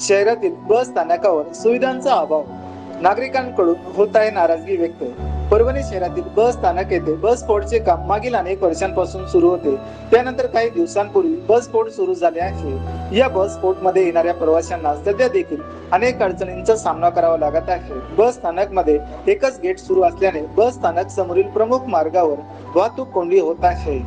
शहरातील बस स्थानकावर सुविधांचा अभाव. नागरिकांकडून होत आहे नाराजगी व्यक्त. परभणी शहरातील बस स्थानक येथे बस स्फोटचे काम मागील अनेक वर्षांपासून सुरू होते. त्यानंतर काही दिवसांपूर्वी बस स्फोट सुरू झाले आहे. या बसमध्ये येणाऱ्या प्रवाशांना सध्या देखील अनेक अडचणींचा सामना करावा लागत आहे. बस स्थानकमध्ये एकच गेट सुरू असल्याने बस स्थानक समोरील प्रमुख मार्गावर वाहतूक कोंडी होत आहे.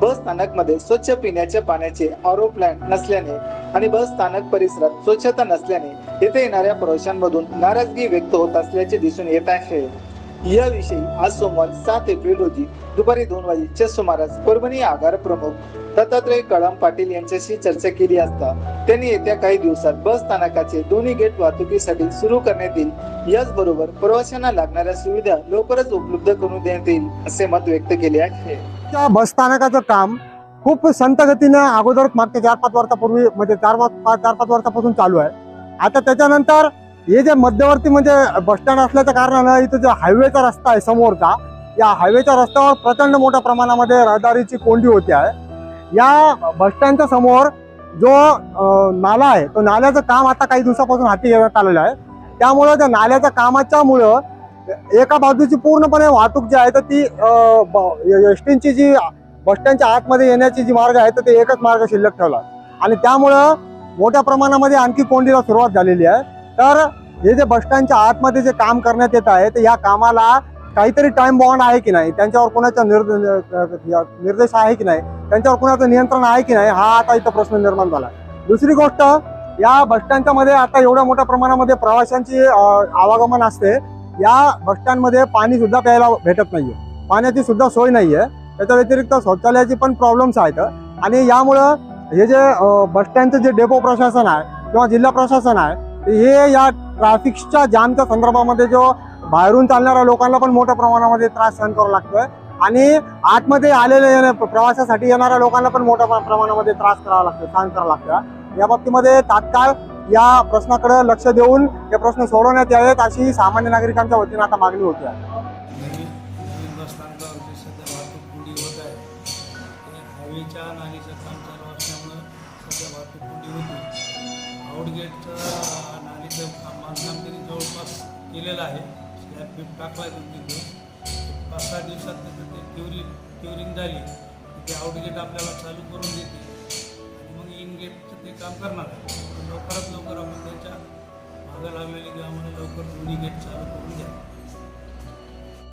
बस स्थानकमध्ये स्वच्छ पिण्याच्या पाण्याचे आरो प्लॅन नसल्याने आणि बस स्थानक परिसरात स्वच्छता नसल्याने येथे येणाऱ्या प्रवाशांमधून नाराजगी व्यक्त होत असल्याचे दिसून येत आहे. याविषयी आज सोमवार सात एप्रिल रोजी दुपारी दोन वाजेच्या सुमारास परभणी आगार प्रमुख दत्तात्रय कळम पाटील यांच्याशी चर्चा केली असता त्यांनी येत्या काही दिवसात बस स्थानकाचे दोन्ही गेट वाहतुकीसाठी सुरू करण्यात येईल. याचबरोबर प्रवाशांना लागणाऱ्या सुविधा लवकरच उपलब्ध करून देण्यात येईल असे मत व्यक्त केले आहे. बस स्थानकाचं काम खूप संतगतीनं अगोदर मागच्या चार पाच वर्षापूर्वी म्हणजे चार पाच चार पाच वर्षापासून चालू आहे. आता त्याच्यानंतर हे जे मध्यवर्ती म्हणजे बस स्टँड असल्याच्या कारणानं इथं जो हायवेचा रस्ता आहे समोरचा या हायवेच्या रस्त्यावर प्रचंड मोठ्या प्रमाणामध्ये रहदारीची कोंडी होते आहे. या बस स्टँडच्या समोर जो नाला आहे तो नाल्याचं काम आता काही दिवसापासून हाती घेण्यात आलेलं आहे. त्यामुळं त्या नाल्याच्या कामाच्यामुळं एका बाजूची पूर्णपणे वाहतूक जी आहे तर ती एस टीची जी बस स्टँडच्या आतमध्ये येण्याची जी मार्ग आहे तर ते एकच मार्ग शिल्लक ठेवला. आणि त्यामुळं मोठ्या प्रमाणामध्ये आणखी कोंडीला सुरुवात झालेली आहे. तर हे जे बस स्टँडच्या आतमध्ये जे काम करण्यात येत आहे तर या कामाला काहीतरी टाइम बॉन्ड आहे की नाही? त्यांच्यावर कोणाचा निर्देश आहे की नाही? त्यांच्यावर कोणाचं नियंत्रण आहे की नाही? हा आता इथं प्रश्न निर्माण झाला. दुसरी गोष्ट या बसस्टँडच्या मध्ये आता एवढ्या मोठ्या प्रमाणामध्ये प्रवाशांची आवागमन असते. या बसस्टँडमध्ये पाणी सुद्धा प्यायला भेटत नाहीये. पाण्याची सुद्धा सोय नाहीये. त्याच्या व्यतिरिक्त शौचालयाची पण प्रॉब्लेम्स आहेत. आणि यामुळं हे जे बस स्टँडचं जे डेपो प्रशासन आहे किंवा जिल्हा प्रशासन आहे हे या ट्रॅफिकच्या जामच्या संदर्भामध्ये जो बाहेरून चालणाऱ्या लोकांना पण मोठ्या प्रमाणामध्ये त्रास सहन करावा लागतोय. आणि आतमध्ये आलेले प्रवासासाठी येणाऱ्या लोकांना पण मोठ्या प्रमाणामध्ये त्रास करावा लागतो सहन करावा लागतं या बाबतीमध्ये तात्काळ या प्रश्नाकडे लक्ष देऊन हे प्रश्न सोडवण्यात यावेत अशी सामान्य नागरिकांच्या वतीनं आता मागणी होती. आहे ते नालीचं काम चालू असल्यामुळं सध्या वाहतूक कोंडी होती आउटगेटचं नालीचं काम बांधकाम त्यांनी जवळपास केलेलं आहे. स्लॅब बीप टाकला आहे पाच सहा दिवसात तिथं ते ट्युरिंग ट्युरिंग झाली. ते आउटगेट आपल्याला चालू करून देते. आणि मग इन गेटचं ते काम करणार आहे. लवकरात लवकर आपण त्याच्या मागं लागलेली की आम्हाला लवकर दोन्ही गेट चालू करून द्या.